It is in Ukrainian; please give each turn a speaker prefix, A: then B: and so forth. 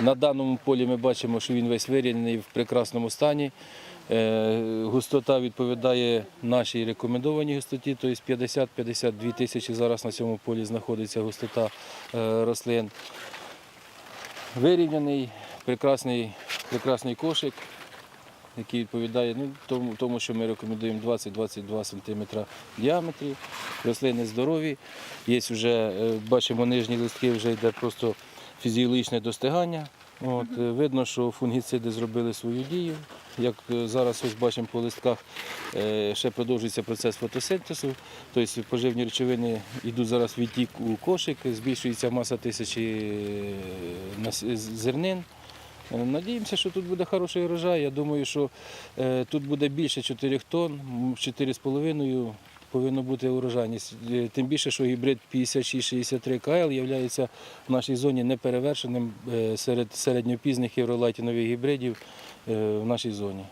A: На даному полі ми бачимо, що він весь вирівняний в прекрасному стані. Е, Густота відповідає нашій рекомендованій густоті, тобто 50-52 тисячі зараз на цьому полі знаходиться густота е, рослин. Вирівняний, прекрасний, прекрасний кошик, який відповідає ну, тому, тому, що ми рекомендуємо 20-22 см в діаметрі. Рослини здорові. Є вже, е, бачимо, нижні листки вже йде просто фізіологічне достигання. От, видно, що фунгіциди зробили свою дію. Як е, зараз ось бачимо по листках, е, ще продовжується процес фотосинтезу, тобто поживні речовини йдуть зараз в відтік у кошик, збільшується маса тисячі е, зернин. Надіємося, що тут буде хороший урожай. Я думаю, що тут буде більше 4 тонн, м, 4,5 повинно бути урожайність. Е, Тим більше, що гібрид 5663 КЛ є в нашій зоні неперевершеним е, серед середньопізних євролайтінових гібридів е, в нашій зоні.